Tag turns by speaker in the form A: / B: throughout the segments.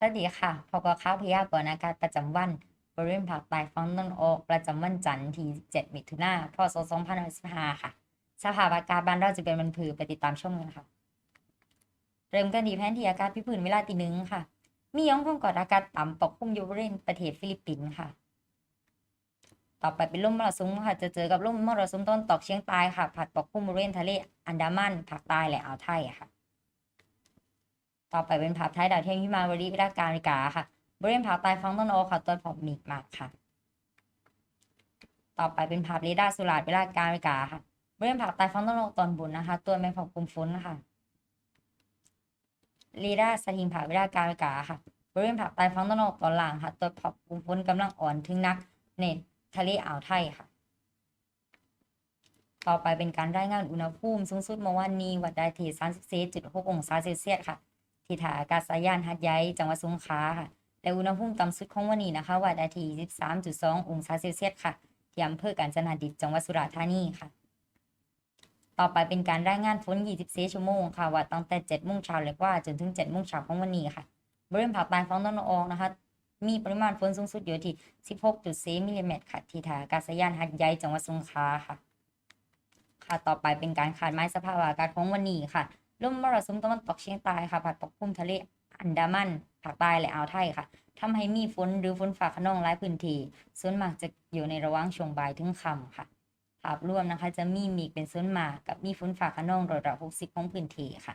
A: สวัสดีค่ะพบกับข่าวพยากรณ์อากาศประจำวันบริเวณภาคใต้ฝั่งตะวันออก ประจำวันจันทร์ที่ 7 มิถุนายน พศ 2565ค่ะ สภาพอากาศบ้านเราจะเป็นมันผือไปติดตามชมกันค่ะ เริ่มกันที่แผนที่อากาศพิพื้นเวลาตีหนึ่งค่ะ มีย่อมความกดอากาศต่ำปกคลุมอยู่บริเวณประเทศฟิลิปปินส์ค่ะ ต่อไปเป็นลมมรสุมค่ะ จะเจอกับลมมรสุมตะวันตกเฉียงใต้ค่ะพัดปกคลุมบริเวณทะเลอันดามันภาคใต้และอ่าวไทยค่ะ ต่อไปเป็นภาพท้ายดาวเทียมฮิมาวารีเวลากานาฬิกาค่ะ บริเวณภาคใต้ฝั่งตะวันออค่ะตัวพบมีมากค่ะ ต่อไปเป็นภาพเรดาสุราษฎร์เวลากานาฬิกาค่ะ บริเวณภาคใต้ฝั่งตะวันออตอนบนนะคะ ตัวแมงพบกลุ่มฝนนะคะเรดาสถิงผาเวลากานาฬิกาค่ะ บริเวณภาคใต้ฝั่งตะวันออตอนล่างค่ะตัวพบกลุ่มฝนกำลังอ่อนถึงนักในทะเลอ่าวไทยค่ะต่อไปเป็นการรายงานอุณหภูมิสูงสุดเมื่อวานนี้วัดได้ที่34.6 องศาเซลเซียสค่ะ ที่ท่าอากาศยานหัดใหญ่จังหวัดสงขลาค่ะ และอุณหภูมิต่ำสุดของวันนี้นะคะวัดได้ที่23.2 องศาเซลเซียสค่ะ ที่อำเภอกาญจนาดิตจังหวัดสุราษฎร์ธานีค่ะ ต่อไปเป็นการรายงานฝน 24 ชั่วโมงค่ะวัดตั้งแต่7โมงเช้าเลยว่าจนถึง7โมงเช้าของวันนี้ค่ะ บริเวณภาคใต้ฝั่งตะวันออกนะคะ มีปริมาณฝนสูงสุดอยู่ที่ 16.4มิลลิเมตรค่ะ ที่ท่าอากาศยานหัดใหญ่จังหวัดสงขลาค่ะ ค่ะ ต่อไปเป็นการคาดหมายสภาพอากาศของวันนี้ค่ะ ลมมรสุมตะวันตกเฉียงใต้ค่ะพัดปกคลุมทะเลอันดามันภาคใต้และอ่าวไทยค่ะทำให้มีฝนหรือฝนฟ้าขนองหลายพื้นที่ส่วนมากจะอยู่ในระหว่างช่วงบ่ายถึงค่ำค่ะภาพรวมนะคะจะมีมฆเป็นส่วนมากกับมีฝนฟ้าขนองร้อยละ60 ของพื้นที่ค่ะ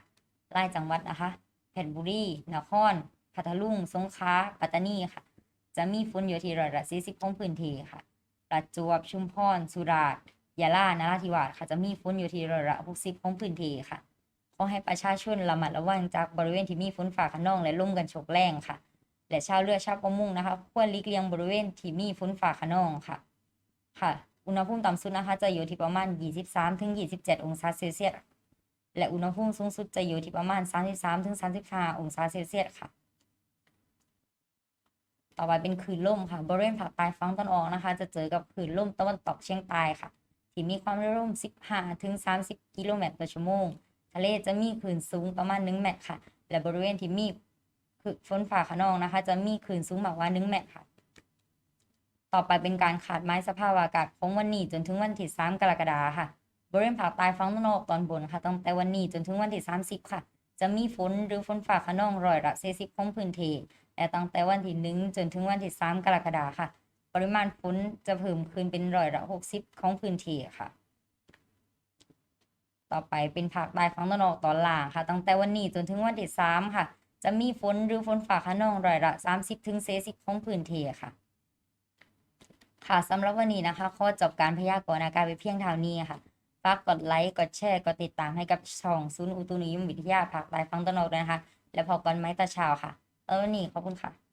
A: รายจังหวัดนะคะเพชรบุรีนครพัทลุงสงขลาปัตตานีค่ะ จะมีฝนอยู่ที่ร้อยละ40 ของพื้นที่ค่ะประจวบชุมพรสุราษฎร์ยะลานราธิวาสค่ะจะมีฝนอยู่ที่ร้อยละ60 ของพื้นที่ค่ะ ขอให้ประชาชนระมัดระวังจากบริเวณที่มีฝนฟ้าขนองและลมกันโชกแรงค่ะ และชาวเรือชาวประมงนะคะ ควรหลีกเลี่ยงบริเวณที่มีฝนฟ้าขนองค่ะ ค่ะ อุณหภูมิต่ำสุดนะคะจะอยู่ที่ประมาณ 23ถึง27 องศาเซลเซียส และอุณหภูมิสูงสุดจะอยู่ที่ประมาณ 33ถึง35 องศาเซลเซียสค่ะต่อไปเป็นคลื่นลมค่ะ บริเวณภาคใต้ฝั่งตะวันออกนะคะ จะเจอกับคลื่นลมตะวันตกเฉียงใต้ค่ะ ที่มีความเร็วลม 15 ถึง 30 กิโลเมตรต่อชั่วโมง ทะเลจะมีคลื่นสูงประมาณ1เมตรค่ะ และบริเวณที่มีคือฝนฟ้าขนองนะคะ จะมีคลื่นสูงมากกว่า1เมตรค่ะ ต่อไปเป็นการขาดไม้สภาพอากาศของวันนี้จนถึงวันที่3กรกฎาคมค่ะ บริเวณภาคใต้ฝั่งตะวันออกตอนบนค่ะ ตั้งแต่วันนี้จนถึงวันที่ 30 ค่ะ จะมีฝนหรือฝนฟ้าขนองร้อยละ40ของพื้นที่และตั้งแต่วันที่1จนถึงวันที่3กรกฎาคมค่ะ ปริมาณฝนจะเพิ่มขึ้นเป็นร้อยละ60ของพื้นที่ค่ะ ต่อไปเป็นภาคใต้ฝั่งตะวันออกตอนล่างค่ะ ตั้งแต่วันนี้จนถึงวันที่3ค่ะ จะมีฝนหรือฝนฟ้าขนองร้อยละ30ถึง40ของพื้นที่ค่ะ ค่ะสำหรับวันนี้นะคะขอจบการพยากรณ์อากาศไปเพียงเท่านี้ค่ะฝากกดไลค์กดแชร์กดติดตามให้กับช่องศูนย์อุตุนิยมวิทยาภาคใต้ฝั่งตะวันออกด้วยนะคะ แล้วพบกันไหมตาเช้าค่ะ เออวันนี้ขอบคุณค่ะ